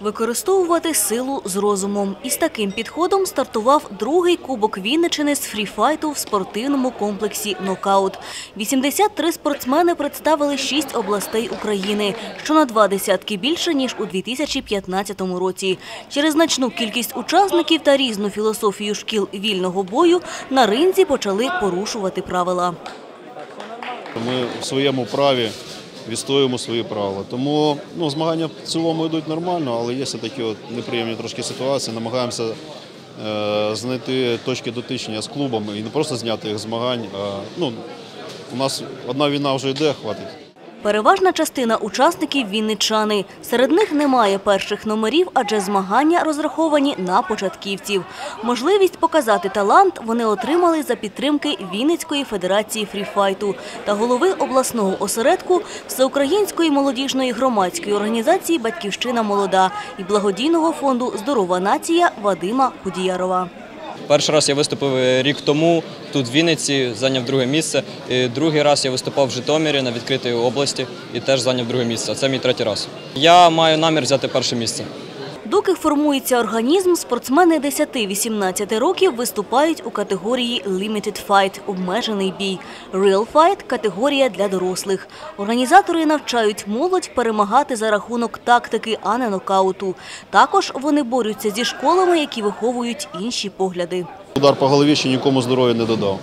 Використовувати силу з розумом. Із таким підходом стартував другий кубок Вінничини з фріфайту в спортивному комплексі «Нокаут». 83 спортсмени представили шість областей України, що на два десятки більше, ніж у 2015 році. Через значну кількість учасників та різну філософію шкіл вільного бою на ринзі почали порушувати правила. Ми в своєму праві відстоюємо свої правила. Тому ну, змагання в цілому йдуть нормально, але є такі от неприємні трошки ситуації. Намагаємося е, знайти точки дотичення з клубами і не просто зняти їх змагань. А, ну, у нас одна війна вже йде, хватить. Переважна частина учасників – вінничани. Серед них немає перших номерів, адже змагання розраховані на початківців. Можливість показати талант вони отримали за підтримки Вінницької федерації фріфайту та голови обласного осередку Всеукраїнської молодіжної громадської організації «Батьківщина молода» і благодійного фонду «Здорова нація» Вадима Худіярова. Перший раз я виступив е, рік тому тут в Вінниці, зайняв друге місце. І Другий раз я виступав в Житомирі на відкритій області і теж зайняв друге місце. Це мій третій раз. Я маю намір взяти перше місце. Доки формується організм, спортсмени 10-18 років виступають у категорії Limited Fight – обмежений бій. Real Fight – категорія для дорослих. Організатори навчають молодь перемагати за рахунок тактики, а не нокауту. Також вони борються зі школами, які виховують інші погляди. Удар по голові ще нікому здоров'я не додав.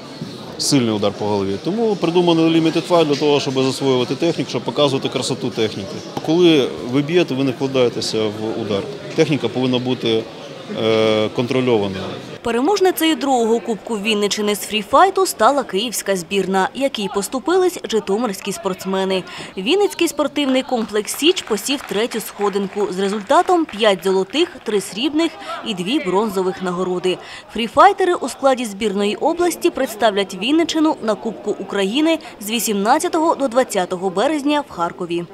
Сильний удар по голові. Тому придуманий Limited Fight для того, щоб засвоювати техніку, щоб показувати красоту техніки. Коли ви б'єте, ви не вкладаєтеся в удар. Техніка повинна бути контрольованою. Переможницею другого кубку Вінничини з фріфайту стала київська збірна, якій поступились житомирські спортсмени. Вінницький спортивний комплекс «Січ» посів третю сходинку з результатом 5 золотих, 3 срібних і 2 бронзових нагороди. Фріфайтери у складі збірної області представлять Вінничину на Кубку України з 18 до 20 березня в Харкові.